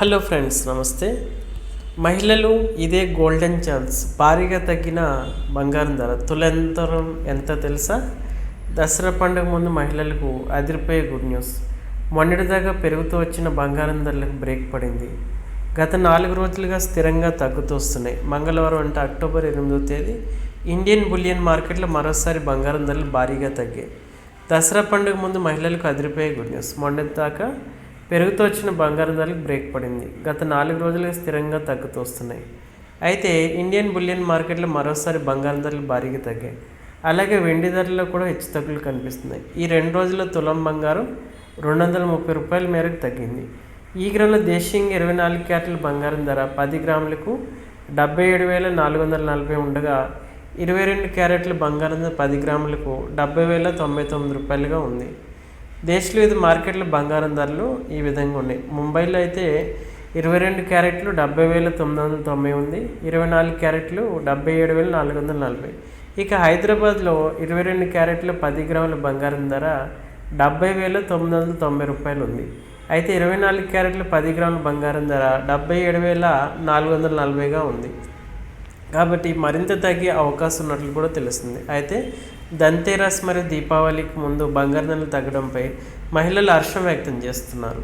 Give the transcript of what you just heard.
Hello friends నమస్తే. మహిళలు ఇదే గోల్డెన్ ఛాన్స్. భారీగా తగ్గిన బంగారం ధర. తులంతరం ఎంత తెలుసా? దసరా పండుగ ముందు మహిళలకు అదిరిపోయే గుడ్ న్యూస్. మొన్నటిదాకా పెరుగుతూ వచ్చిన బంగారం ధరలకు బ్రేక్ పడింది. గత నాలుగు రోజులుగా స్థిరంగా తగ్గుతూ వస్తున్నాయి. మంగళవారం అంటే అక్టోబర్ ఎనిమిదో తేదీ ఇండియన్ బులియన్ మార్కెట్లో మరోసారి బంగారం ధరలు భారీగా తగ్గాయి. దసరా పండుగ ముందు మహిళలకు అదిరిపోయే గుడ్ న్యూస్. మొన్నటిదాకా పెరుగుతూ వచ్చిన బంగారం ధరలకు బ్రేక్ పడింది. గత నాలుగు రోజులుగా స్థిరంగా తగ్గుతూ వస్తున్నాయి. అయితే ఇండియన్ బులియన్ మార్కెట్లో మరోసారి బంగారం ధరలు భారీగా తగ్గాయి. అలాగే వెండి ధరల్లో కూడా హెచ్చుతగ్గులు కనిపిస్తున్నాయి. ఈ రెండు రోజుల్లో తులం బంగారం రెండు వందల ముప్పై రూపాయల మేరకు తగ్గింది. ఈ గ్రాముల దేశీయంగా ఇరవై నాలుగు క్యారెట్ల బంగారం ధర పది గ్రాములకు డెబ్బై ఏడు వేల నాలుగు వందల నలభై ఉండగా ఇరవై రెండు క్యారెట్ల బంగారం ధర పది గ్రాములకు డెబ్బై వేల తొంభై తొమ్మిది రూపాయలుగా ఉంది. దేశంలో ఇది మార్కెట్లో బంగారం ధరలు ఈ విధంగా ఉన్నాయి. ముంబైలో అయితే ఇరవై రెండు క్యారెట్లు డెబ్బై వేల తొమ్మిది వందల తొంభై ఉంది. ఇరవై నాలుగు క్యారెట్లు డెబ్బై ఏడు వేల నాలుగు వందల నలభై. ఇక హైదరాబాద్లో ఇరవై రెండు క్యారెట్లు పది గ్రాముల బంగారం ధర డెబ్బై వేల తొమ్మిది వందల తొంభై రూపాయలు ఉంది. అయితే ఇరవై నాలుగు క్యారెట్లు పది గ్రాముల బంగారం ధర డెబ్బై ఏడు వేల నాలుగు వందల నలభైగా ఉంది. కాబట్టి మరింత తగ్గే అవకాశం ఉన్నట్లు కూడా తెలుస్తుంది. అయితే దంతేరస్ మరియు దీపావళికి ముందు బంగారు ధరలు తగ్గడంపై మహిళలు హర్షం వ్యక్తం చేస్తున్నారు.